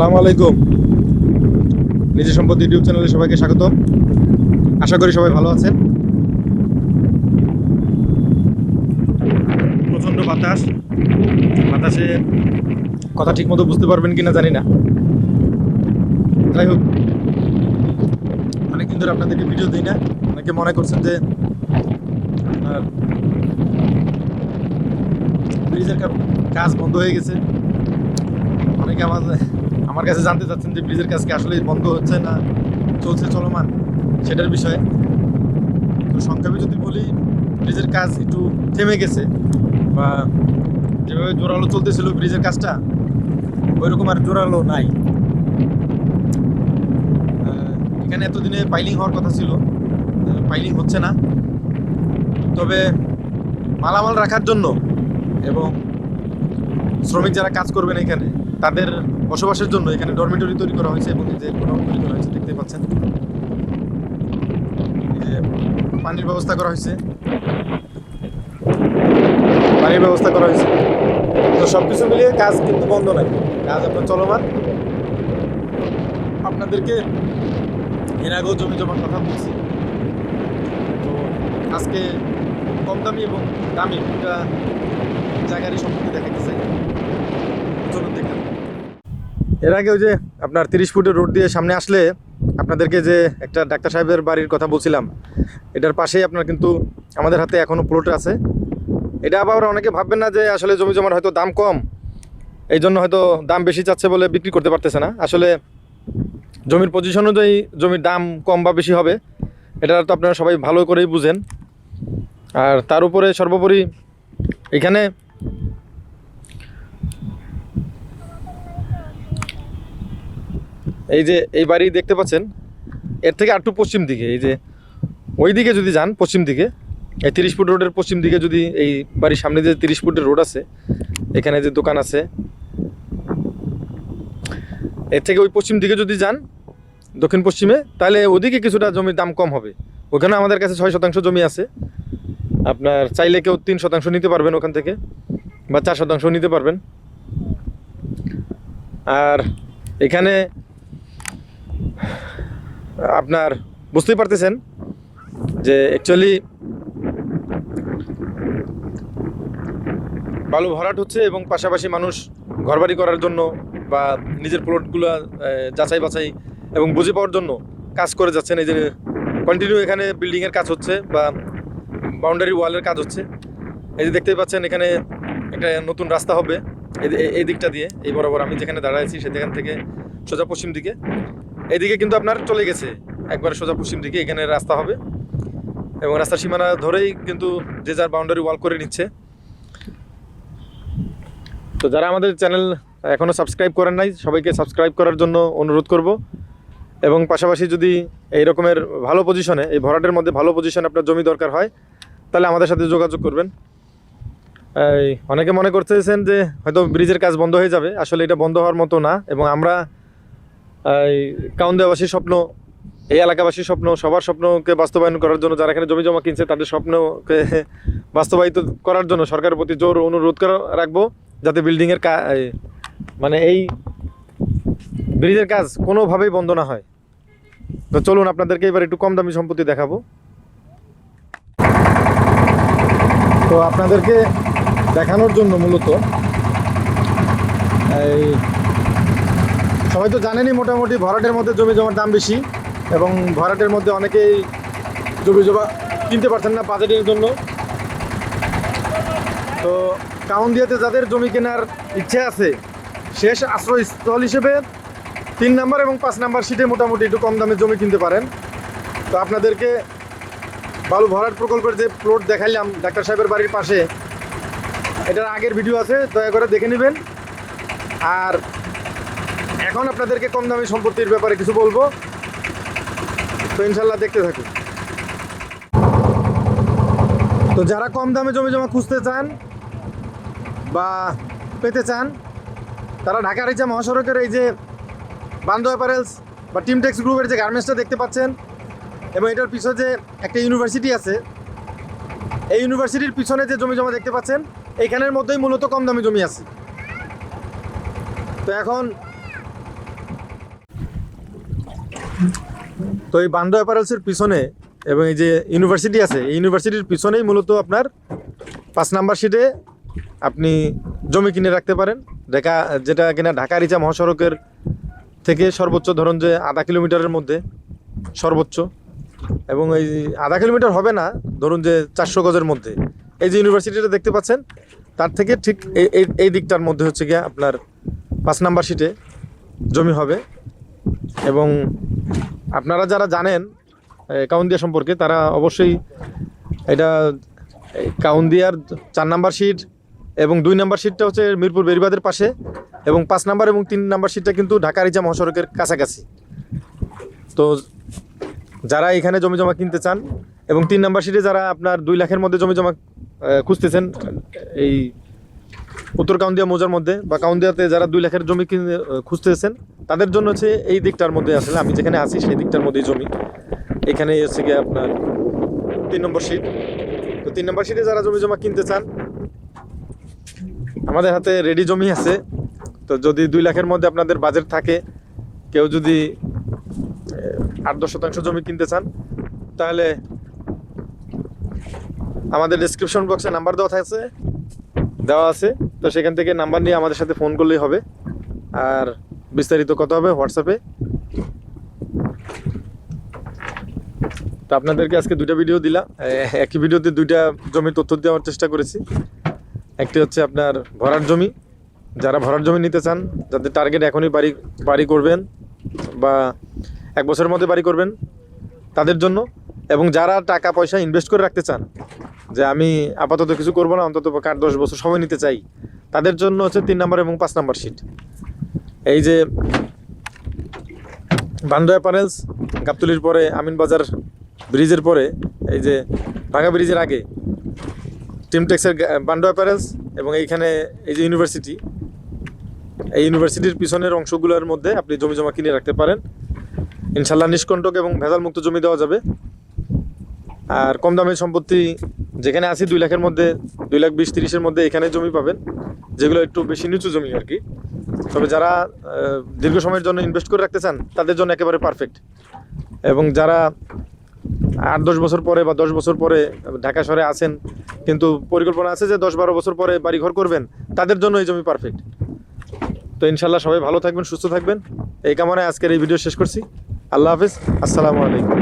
আসসালামু আলাইকুম। নিজের সম্পদ ইউটিউব চ্যানেলে সবাইকে স্বাগত আশা করি সবাই ভালো আছেন। প্রচণ্ড বাতাস। বাতাসে কথা ঠিক মতো বুঝতে পারবেন কিনা জানি না। যাই হোক, অনেকদিন ধরে আপনাদেরকে ভিডিও দিই না। অনেকে মনে করছেন যে, আপনার ব্রিজের কাজ বন্ধ হয়ে গেছে। অনেকে আমার আমার কাছে জানতে চাচ্ছেন যে ব্রিজের কাজ কি আসলে বন্ধ হচ্ছে না চলছে চলমান সেটার বিষয়ে। তো সংক্ষেপে যদি বলি, ব্রিজের কাজ একটু থেমে গেছে বা যেভাবে জোরালো চলতেছিল ব্রিজের কাজটা, ওইরকম আর জোরালো নাই। এখানে এতদিনে পাইলিং হওয়ার কথা ছিল পাইলিং হচ্ছে না। তবে মালামাল রাখার জন্য এবং শ্রমিক যারা কাজ করবেন এখানে, তাদের বসবাসের জন্য এখানে ডরমিটরি তৈরি করা হয়েছে এবং যে গোডাউন তৈরি করা হয়েছে দেখতে পাচ্ছেন। পানির ব্যবস্থা করা হয়েছে। পানির ব্যবস্থা করা হয়েছে। তো সব কিছু মিলিয়ে কাজ কিন্তু বন্ধ নাই। কাজ আপনার চলমান। আপনাদেরকে এর আগেও জমি জমার কথা বলছি। তো আজকে কম দামি এবং দামি দুটা জায়গারই সম্পর্কে দেখাতে চাই। চলুন দেখেন এর আগে ওই যে আপনার তিরিশ ফুটের রোড দিয়ে সামনে আসলে আপনাদেরকে যে একটা ডাক্তার সাহেবের বাড়ির কথা বলছিলাম, এটার পাশেই আপনার কিন্তু আমাদের হাতে এখনও প্লট আছে। এটা আবার অনেকে ভাববেন না যে আসলে জমি জমার হয়তো দাম কম, এই জন্য হয়তো দাম বেশি চাচ্ছে বলে বিক্রি করতে পারতেছে না। আসলে জমির পজিশন অনুযায়ী জমির দাম কম বা বেশি হবে, এটা তো আপনারা সবাই ভালো করেই বুঝেন। আর তার উপরে সর্বোপরি এখানে এই যে এই বাড়ি দেখতে পাচ্ছেন, এর থেকে আরটু পশ্চিম দিকে, এই যে ওই দিকে যদি যান, পশ্চিম দিকে, এই তিরিশ ফুট রোডের পশ্চিম দিকে যদি এই বাড়ির সামনে যে তিরিশ ফুটের রোড আছে, এখানে যে দোকান আছে, এর থেকে ওই পশ্চিম দিকে যদি যান, দক্ষিণ পশ্চিমে, তাহলে ওদিকে কিছুটা জমির দাম কম হবে। ওখানে আমাদের কাছে ছয় শতাংশ জমি আছে। আপনার চাইলে কেউ তিন শতাংশ নিতে পারবেন ওখান থেকে, বা চার শতাংশ নিতে পারবেন। আর এখানে আপনার বুঝতেই পারতেছেন যে অ্যাকচুয়ালি বালু ভরাট হচ্ছে এবং পাশাপাশি মানুষ ঘরবাড়ি করার জন্য বা নিজের প্লটগুলো যাচাই বাছাই এবং বুঝে পাওয়ার জন্য কাজ করে যাচ্ছেন। এই যে কন্টিনিউ এখানে বিল্ডিংয়ের কাজ হচ্ছে বা বাউন্ডারি ওয়ালের কাজ হচ্ছে। এই যে দেখতেই পাচ্ছেন, এখানে একটা নতুন রাস্তা হবে এই- দিকটা দিয়ে। এই বরাবর আমি যেখানে দাঁড়ায় আছি, সেখান থেকে সোজা পশ্চিম দিকে। এইদিকে কিন্তু আপনার চলে গেছে। একবার সোজা পশ্চিম দিকে, এখানে রাস্তা হবে। এবং রাস্তার সীমানা ধরেই কিন্তু যে যার বাউন্ডারি ওয়াল করে নিচ্ছে। তো যারা আমাদের চ্যানেল এখনও সাবস্ক্রাইব করেন নাই, সবাইকে সাবস্ক্রাইব করার জন্য অনুরোধ করব। এবং পাশাপাশি যদি এই রকমের ভালো পজিশনে এই ভরাটের মধ্যে ভালো পজিশনে আপনার জমি দরকার হয়, তাহলে আমাদের সাথে যোগাযোগ করবেন। অনেকে মনে করতেছেন যে হয়তো ব্রিজের কাজ বন্ধ হয়ে যাবে। আসলে এটা বন্ধ হওয়ার মতো না। এবং আমরা কাউন্দাবাসীর স্বপ্ন, এই এলাকাবাসীর স্বপ্ন, সবার স্বপ্নকে বাস্তবায়ন করার জন্য যারা এখানে জমি জমা কিনছে, তাদের স্বপ্নকে বাস্তবায়িত করার জন্য সরকারের প্রতি জোর অনুরোধ করা, রাখব যাতে বিল্ডিংয়ের মানে এই ব্রিজের কাজ কোনোভাবেই বন্ধ না হয়। তো চলুন আপনাদেরকে এবার একটু কম দামি সম্পত্তি দেখাবো। তো আপনাদেরকে দেখানোর জন্য মূলত এই সবাই তো জানেনই মোটামুটি ভরাটের মধ্যে জমি জমার দাম বেশি এবং ভরাটের মধ্যে অনেকেই জমি জমা কিনতে পারছেন না বাজেটের জন্য। তো কাউন্দিয়াতে যাদের জমি কেনার ইচ্ছে আছে, শেষ আশ্রয়স্থল হিসেবে তিন নাম্বার এবং পাঁচ নাম্বার সিটে মোটামুটি একটু কম দামে জমি কিনতে পারেন। তো আপনাদেরকে বালু ভরাট প্রকল্পের যে প্লট দেখাইলাম ডাক্তার সাহেবের বাড়ির পাশে, এটার আগের ভিডিও আছে, দয়া করে দেখে নেবেন। আর এখন আপনাদেরকে কম দামি সম্পত্তির ব্যাপারে কিছু বলব। তো ইনশাল্লাহ দেখতে থাকুন। তো যারা কম দামে জমি জমা খুঁজতে চান বা পেতে চান, তারা ঢাকার এই যে মহাসড়কের এই যে বান্ধব অ্যাপারেলস বা টিমটেক্স গ্রুপের যে গার্মেন্টসটা দেখতে পাচ্ছেন, এবং এটার পিছনে যে একটা ইউনিভার্সিটি আছে, এই ইউনিভার্সিটির পিছনে যে জমি জমা দেখতে পাচ্ছেন এইখানের মধ্যেই মূলত কম দামি জমি আছে। তো এখন তো এই বান্ডো অ্যাপারেলসের পিছনে এবং এই যে ইউনিভার্সিটি আছে, এই ইউনিভার্সিটির পিছনেই মূলত আপনার পাঁচ নাম্বার সিটে আপনি জমি কিনে রাখতে পারেন। ঢাকা, যেটা কিনা ঢাকা রিচা মহাসড়কের থেকে সর্বোচ্চ ধরুন যে আধা কিলোমিটারের মধ্যে, সর্বোচ্চ। এবং এই আধা কিলোমিটার হবে না, ধরুন যে চারশো গজের মধ্যে। এই যে ইউনিভার্সিটিটা দেখতে পাচ্ছেন, তার থেকে ঠিক এই এই দিকটার মধ্যে হচ্ছে গিয়ে আপনার পাঁচ নাম্বার সিটে জমি হবে। এবং আপনারা যারা জানেন কাউন্দিয়া সম্পর্কে, তারা অবশ্যই এটা কাউন্দিয়ার চার নাম্বার সিট এবং দুই নাম্বার সিটটা হচ্ছে মিরপুর বেরিবাদের পাশে এবং পাঁচ নাম্বার এবং তিন নাম্বার সিটটা কিন্তু ঢাকা রিজা মহাসড়কের কাছাকাছি। তো যারা এখানে জমি জমা কিনতে চান এবং তিন নাম্বার সিটে যারা আপনার দুই লাখের মধ্যে জমি জমা খুঁজতেছেন, এই উত্তর কাউন্দিয়া মৌজার মধ্যে বা কাউন্দিয়াতে যারা দুই লাখের জমি খুঁজতেছেন তাদের জন্য হচ্ছে এই দিকটার মধ্যে আসলে আমি যেখানে আছি সেই দিকটার মধ্যেই জমি। এখানে হচ্ছে গিয়ে আপনার তিন নম্বর সিট তো তিন নম্বর সিটে যারা জমি জমা কিনতে চান, আমাদের হাতে রেডি জমি আছে। তো যদি দুই লাখের মধ্যে আপনাদের বাজেট থাকে, কেউ যদি আট, দশ শতাংশ জমি কিনতে চান, তাহলে আমাদের ডিসক্রিপশন বক্সে নাম্বার দেওয়া আছে দেওয়া আছে। তো সেখান থেকে নাম্বার নিয়ে আমাদের সাথে ফোন করলেই হবে। আর বিস্তারিত কথা হবে হোয়াটসঅ্যাপে তো আপনাদেরকে আজকে দুইটা ভিডিও দিলাম। একই ভিডিওতে দুইটা জমির তথ্য দেওয়ার চেষ্টা করেছি। একটি হচ্ছে আপনার ভরার জমি। যারা ভরার জমি নিতে চান, যাদের টার্গেট এখনই বাড়ি বাড়ি করবেন বা এক বছরের মধ্যে বাড়ি করবেন, তাদের জন্য। এবং যারা টাকা পয়সা ইনভেস্ট করে রাখতে চান, যে আমি আপাতত কিছু করব না, অন্তত আট দশ বছর সময় নিতে চাই, তাদের জন্য হচ্ছে তিন নম্বর এবং পাঁচ নম্বর সিট এই যে বান্ডো অ্যাপারেলস গাবতলির পরে আমিনবাজার ব্রিজের পরে, এই যে ভাঙা ব্রিজের আগে টিমটেক্সের বান্ডো অ্যাপারেলস এবং এইখানে এই যে ইউনিভার্সিটি এই ইউনিভার্সিটির পিছনের অংশগুলোর মধ্যে আপনি জমি জমা কিনে রাখতে পারেন। ইনশাল্লাহ নিষ্কণ্টক এবং ভেজাল মুক্ত জমি দেওয়া যাবে। আর কম দামের সম্পত্তি যেখানে আছি, দুই লাখের মধ্যে, দুই লাখ বিশ তিরিশের মধ্যে এখানে জমি পাবেন, যেগুলো একটু বেশি নিচু জমি আর কি। তবে যারা দীর্ঘ সময়ের জন্য ইনভেস্ট করে রাখতে চান, তাদের জন্য একেবারে পারফেক্ট এবং যারা আট, দশ বছর পরে বা দশ বছর পরে ঢাকা শহরে আছেন, কিন্তু পরিকল্পনা আছে যে দশ, বারো বছর পরে বাড়ি ঘর করবেন, তাদের জন্য এই জমি পারফেক্ট তো ইনশাল্লাহ সবাই ভালো থাকবেন, সুস্থ থাকবেন। এই কামনায় আজকের এই ভিডিও শেষ করছি। আল্লাহ হাফিজ। আসসালামু আলাইকুম।